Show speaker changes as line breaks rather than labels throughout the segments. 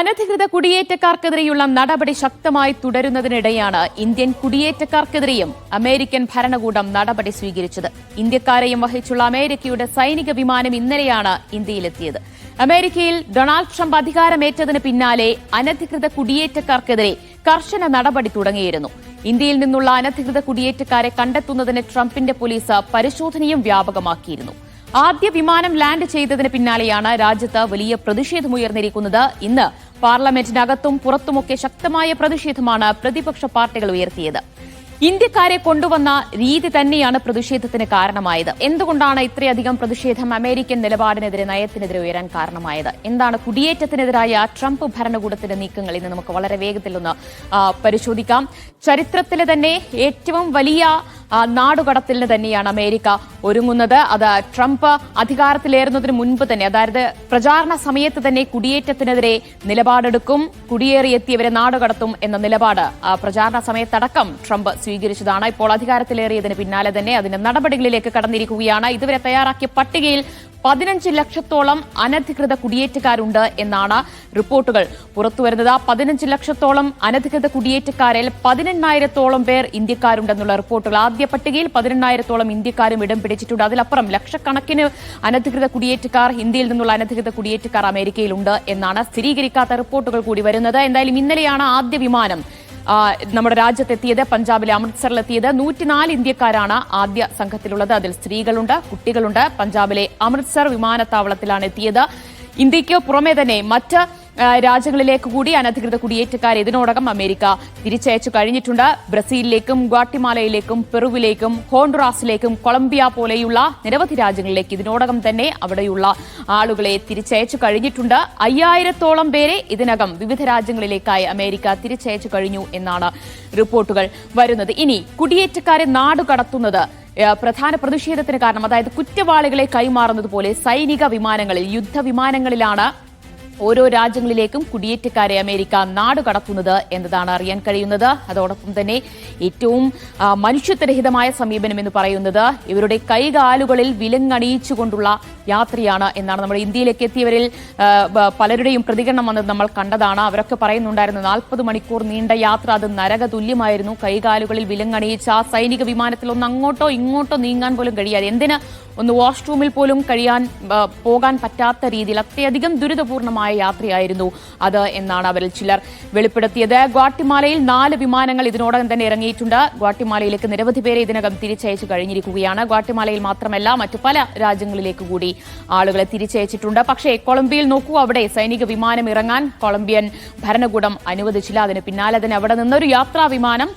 അനധികൃത കുടിയേറ്റക്കാർക്കെതിരെയുള്ള നടപടി ശക്തമായി തുടരുന്നതിനിടെയാണ് ഇന്ത്യൻ കുടിയേറ്റക്കാർക്കെതിരെയും അമേരിക്കൻ ഭരണകൂടം നടപടി സ്വീകരിച്ചത്. ഇന്ത്യക്കാരെയും വഹിച്ചുള്ള അമേരിക്കയുടെ സൈനിക വിമാനം ഇന്നലെയാണ് ഇന്ത്യയിലെത്തിയത്. അമേരിക്കയിൽ ഡൊണാൾഡ് ട്രംപ് അധികാരമേറ്റതിന് പിന്നാലെ അനധികൃത കുടിയേറ്റക്കാർക്കെതിരെ കർശന നടപടി തുടങ്ങിയിരുന്നു. ഇന്ത്യയിൽ നിന്നുള്ള അനധികൃത കുടിയേറ്റക്കാരെ കണ്ടെത്തുന്നതിന് ട്രംപിന്റെ പോലീസ് പരിശോധനയും വ്യാപകമാക്കിയിരുന്നു. ആദ്യ വിമാനം ലാൻഡ് ചെയ്തതിന് പിന്നാലെയാണ് രാജ്യത്ത് വലിയ പ്രതിഷേധമുയർന്നിരിക്കുന്നത് ഇന്ന് പാർലമെന്റിനകത്തും പുറത്തുമൊക്കെ ശക്തമായ പ്രതിഷേധമാണ് പ്രതിപക്ഷ പാർട്ടികൾ ഉയർത്തിയത്. ഇന്ത്യക്കാരെ കൊണ്ടുവന്ന രീതി തന്നെയാണ് പ്രതിഷേധത്തിന് കാരണമായത്. എന്തുകൊണ്ടാണ് ഇത്രയധികം പ്രതിഷേധം അമേരിക്കൻ നിലപാടിനെതിരെ നയത്തിനെതിരെ ഉയരാൻ കാരണമായത്? എന്താണ് കുടിയേറ്റത്തിനെതിരായ ട്രംപ് ഭരണകൂടത്തിന്റെ നീക്കങ്ങൾ? ഇന്ന് നമുക്ക് വളരെ വേഗത്തിൽ ഒന്ന് പരിശോധിക്കാം. ചരിത്രത്തിലെ തന്നെ ഏറ്റവും വലിയ ആ, നാടുകടത്തലിന് തന്നെയാണ് അമേരിക്ക ഒരുങ്ങുന്നത്. അത് ട്രംപ് അധികാരത്തിലേറുന്നതിന് മുൻപ് തന്നെ അതായത് പ്രചാരണ സമയത്ത് തന്നെ കുടിയേറ്റത്തിനെതിരെ നിലപാടെടുക്കും കുടിയേറിയെത്തിയവരെ നാടുകടത്തും എന്ന നിലപാട് പ്രചാരണ സമയത്തടക്കം ട്രംപ് സ്വീകരിച്ചതാണ്. ഇപ്പോൾ അധികാരത്തിലേറിയതിന് പിന്നാലെ തന്നെ അതിന്റെ നടപടികളിലേക്ക് കടന്നിരിക്കുകയാണ്. ഇതുവരെ തയ്യാറാക്കിയ പട്ടികയിൽ പതിനഞ്ച് ലക്ഷത്തോളം അനധികൃത കുടിയേറ്റക്കാരുണ്ട് എന്നാണ് റിപ്പോർട്ടുകൾ. പുറത്തുവരുന്നത് പതിനഞ്ച് ലക്ഷത്തോളം അനധികൃത കുടിയേറ്റക്കാരിൽ പതിനെണ്ണായിരത്തോളം പേർ ഇന്ത്യക്കാരുണ്ടെന്നുള്ള റിപ്പോർട്ടുകൾ. ആദ്യ പട്ടികയിൽ പതിനെണ്ണായിരത്തോളം ഇന്ത്യക്കാരും ഇടം പിടിച്ചിട്ടുണ്ട്. അതിലപ്പുറം ലക്ഷക്കണക്കിന് അനധികൃത കുടിയേറ്റക്കാർ ഇന്ത്യയിൽ നിന്നുള്ള അനധികൃത കുടിയേറ്റക്കാർ അമേരിക്കയിലുണ്ട് എന്നാണ് സ്ഥിരീകരിക്കാത്ത റിപ്പോർട്ടുകൾ കൂടി വരുന്നത്. എന്തായാലും ഇന്നലെയാണ് ആദ്യ വിമാനം നമ്മുടെ രാജ്യത്തെത്തിയത് പഞ്ചാബിലെ അമൃത്സറിലെത്തിയത് നൂറ്റിനാല് ഇന്ത്യക്കാരാണ് ആദ്യ സംഘത്തിലുള്ളത്. അതിൽ സ്ത്രീകളുണ്ട് കുട്ടികളുണ്ട്. പഞ്ചാബിലെ അമൃത്സർ വിമാനത്താവളത്തിലാണ് എത്തിയത്. ഇന്ത്യയ്ക്ക് പുറമെ തന്നെ മറ്റ് രാജ്യങ്ങളിലേക്ക് കൂടി അനധികൃത കുടിയേറ്റക്കാരെ ഇതിനോടകം അമേരിക്ക തിരിച്ചയച്ചു കഴിഞ്ഞിട്ടുണ്ട്. ബ്രസീലിലേക്കും ഗ്വാട്ടിമാലയിലേക്കും പെറുവിലേക്കും ഹോണ്ടുറാസിലേക്കും കൊളംബിയ പോലെയുള്ള നിരവധി രാജ്യങ്ങളിലേക്ക് ഇതിനോടകം തന്നെ അവിടെയുള്ള ആളുകളെ തിരിച്ചയച്ചു കഴിഞ്ഞിട്ടുണ്ട്. അയ്യായിരത്തോളം പേരെ ഇതിനകം വിവിധ രാജ്യങ്ങളിലേക്കായി അമേരിക്ക തിരിച്ചയച്ചു കഴിഞ്ഞു എന്നാണ് റിപ്പോർട്ടുകൾ വരുന്നത്. ഇനി കുടിയേറ്റക്കാരെ നാടുകടത്തുന്നത് കടത്തുന്നത് പ്രധാന പ്രതിഷേധത്തിന് കാരണം അതായത് കുറ്റവാളികളെ കൈമാറുന്നത് പോലെ സൈനിക വിമാനങ്ങളിൽ യുദ്ധവിമാനങ്ങളിലാണ് ഓരോ രാജ്യങ്ങളിലേക്കും കുടിയേറ്റക്കാരെ അമേരിക്ക നാടുകടത്തുന്നത് എന്നതാണ് അറിയാൻ കഴിയുന്നത്. അതോടൊപ്പം തന്നെ ഏറ്റവും മനുഷ്യത്വരഹിതമായ സമീപനം എന്ന് പറയുന്നത് ഇവരുടെ കൈകാലുകളിൽ വിലങ്ങണിയിച്ചുകൊണ്ടുള്ള യാത്രയാണ് എന്നാണ് നമ്മുടെ ഇന്ത്യയിലേക്ക് എത്തിയവരിൽ പലരുടെയും പ്രതികരണം വന്നത് നമ്മൾ കണ്ടതാണ്. അവരൊക്കെ പറയുന്നുണ്ടായിരുന്നു നാൽപ്പത് മണിക്കൂർ നീണ്ട യാത്ര അത് നരക തുല്യമായിരുന്നു കൈകാലുകളിൽ വിലങ്ങണിയിച്ച ആ സൈനിക വിമാനത്തിൽ ഒന്ന് അങ്ങോട്ടോ ഇങ്ങോട്ടോ നീങ്ങാൻ പോലും കഴിയാതെ എന്തിന് ഒന്ന് വാഷ്റൂമിൽ പോലും കഴിയാൻ പോകാൻ പറ്റാത്ത രീതിയിൽ അത്യധികം ദുരിതപൂർണമായ യാത്രയായിരുന്നു അത് എന്നാണ് അവരിൽ ചിലർ വെളിപ്പെടുത്തിയത്. ഗ്വാട്ടിമാലയിൽ നാല് വിമാനങ്ങൾ ഇതിനോടകം തന്നെ ഇറങ്ങിയിട്ടുണ്ട്. ഗ്വാട്ടിമാലയിലേക്ക് നിരവധി പേരെ ഇതിനകം തിരിച്ചയച്ചു കഴിഞ്ഞിരിക്കുകയാണ്. ഗ്വാട്ടിമാലയിൽ മാത്രമല്ല മറ്റു പല രാജ്യങ്ങളിലേക്ക് കൂടി ആളുകളെ തിരിച്ചയച്ചിട്ടുണ്ട്. പക്ഷേ കൊളംബിയയിൽ നോക്കൂ അവിടെ സൈനിക വിമാനം ഇറങ്ങാൻ കൊളംബിയൻ ഭരണകൂടം അനുവദിച്ചില്ല. അതിന് പിന്നാലെ തന്നെ അവിടെ നിന്നൊരു യാത്രാ വിമാനം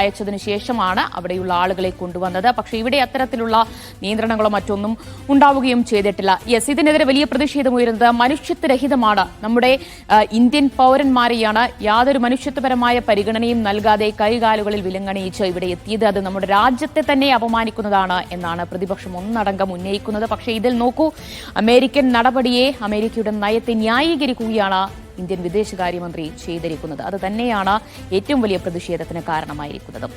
അയച്ചതിനു ശേഷമാണ് അവിടെയുള്ള ആളുകളെ കൊണ്ടുവന്നത്. പക്ഷേ ഇവിടെ അത്തരത്തിലുള്ള നിയന്ത്രണങ്ങളോ മറ്റൊന്നും ഉണ്ടാവുകയും ചെയ്തിട്ടില്ല. യെസ് ഇതിനെതിരെ വലിയ പ്രതിഷേധമുയരുന്നത് മനുഷ്യത്വരഹിതമാണ് നമ്മുടെ ഇന്ത്യൻ പൗരന്മാരെയാണ് യാതൊരു മനുഷ്യത്വപരമായ പരിഗണനയും നൽകാതെ കൈകാലുകളിൽ വിലങ്ങണിയിച്ച് ഇവിടെ എത്തിയത്. അത് നമ്മുടെ രാജ്യത്തെ തന്നെ അപമാനിക്കുന്നതാണ് എന്നാണ് പ്രതിപക്ഷം ഒന്നടങ്കം ഉന്നയിക്കുന്നത്. പക്ഷേ ഇതിൽ നോക്കൂ അമേരിക്കൻ നടപടിയെ അമേരിക്കയുടെ നയത്തെ ന്യായീകരിക്കുകയാണ് ഇന്ത്യൻ വിദേശകാര്യമന്ത്രി ചെയ്തിരിക്കുന്നത്. അത് തന്നെയാണ് ഏറ്റവും വലിയ പ്രതിഷേധത്തിന് കാരണമായിരിക്കുന്നത്.